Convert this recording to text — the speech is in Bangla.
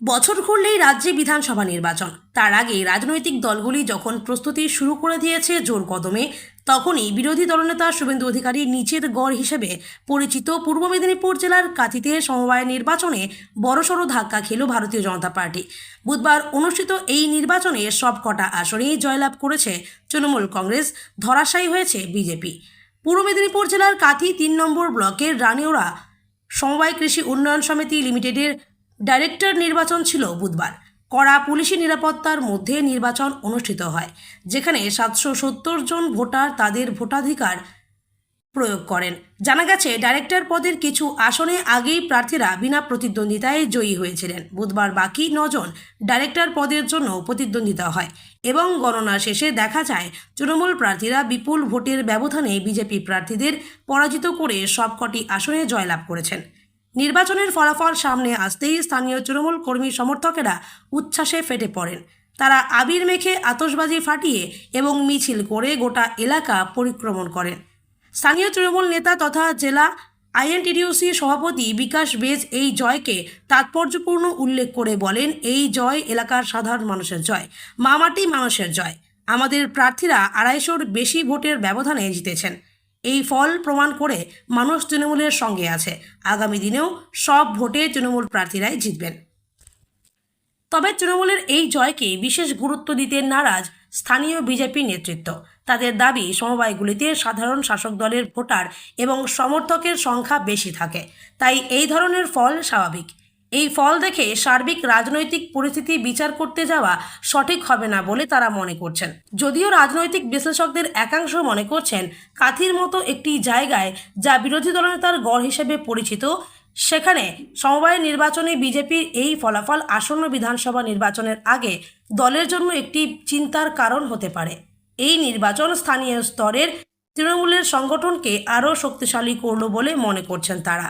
বছর ঘুরলেই রাজ্যে বিধানসভা নির্বাচন। তার আগে রাজনৈতিক দলগুলি যখন প্রস্তুতি শুরু করে দিয়েছে জোর কদমে, তখনই বিরোধী দলনেতা শুভেন্দু অধিকারী নিচের গড় হিসেবে পরিচিত পূর্ব মেদিনীপুর জেলার কাঁথিতে সমবায় নির্বাচনে বড়সড় ধাক্কা খেল ভারতীয় জনতা পার্টি। বুধবার অনুষ্ঠিত এই নির্বাচনে সবকটা আসনেই জয়লাভ করেছে তৃণমূল কংগ্রেস, ধরাশায়ী হয়েছে বিজেপি। পূর্ব মেদিনীপুর জেলার কাঁথি তিন নম্বর ব্লকের রানিওরা সমবায় কৃষি উন্নয়ন সমিতি লিমিটেডের ডাইরেক্টর নির্বাচন ছিল বুধবার। কড়া পুলিশি নিরাপত্তার মধ্যে নির্বাচন অনুষ্ঠিত হয়, যেখানে সাতশো সত্তর জন ভোটার তাদের ভোটাধিকার প্রয়োগ করেন। জানা গেছে, ডাইরেক্টর পদের কিছু আসনে আগেই প্রার্থীরা বিনা প্রতিদ্বন্দ্বিতায় জয়ী হয়েছিলেন। বুধবার বাকি নজন ডাইরেক্টর পদের জন্য প্রতিদ্বন্দ্বিতা হয় এবং গণনা শেষে দেখা যায়, তৃণমূল প্রার্থীরা বিপুল ভোটের ব্যবধানে বিজেপি প্রার্থীদের পরাজিত করে সবকটি আসনে জয়লাভ করেছেন। নির্বাচনের ফলাফল সামনে আসতেই স্থানীয় তৃণমূল কর্মী সমর্থকেরা উচ্ছ্বাসে ফেটে পড়েন। তারা আবির মেখে আতসবাজি ফাটিয়ে এবং মিছিল করে গোটা এলাকা পরিক্রমণ করেন। স্থানীয় তৃণমূল নেতা তথা জেলা আইএনটিডিউসি সভাপতি বিকাশ বেজ এই জয়কে তাৎপর্যপূর্ণ উল্লেখ করে বলেন, এই জয় এলাকার সাধারণ মানুষের জয় মামাটি মানুষের জয়। আমাদের প্রার্থীরা আড়াইশোর বেশি ভোটের ব্যবধানে জিতেছেন। এই ফল প্রমাণ করে মানুষ তৃণমূলের সঙ্গে আছে। আগামী দিনেও সব ভোটে তৃণমূল প্রার্থীরাই জিতবেন। তবে তৃণমূলের এই জয়কে বিশেষ গুরুত্ব দিতে নারাজ স্থানীয় বিজেপি নেতৃত্ব। তাদের দাবি, সমবায়গুলিতে সাধারণ শাসক দলের ভোটার এবং সমর্থকের সংখ্যা বেশি থাকে। তাই এই ধরনের ফল স্বাভাবিক। এই ফল দেখে সার্বিক রাজনৈতিক পরিস্থিতি বিচার করতে যাওয়া সঠিক হবে না বলে তারা মনে করছেন। যদিও রাজনৈতিক বিশ্লেষকদের একাংশ মনে করছেন, কাথির মতো একটি জায়গায় যা বিরোধী দলনেতার গড় হিসেবে পরিচিত, সেখানে সমবায় নির্বাচনে বিজেপির এই ফলাফল আসন্ন বিধানসভা নির্বাচনের আগে দলের জন্য একটি চিন্তার কারণ হতে পারে। এই নির্বাচন স্থানীয় স্তরের তৃণমূলের সংগঠনকে আরও শক্তিশালী করল বলে মনে করছেন তারা।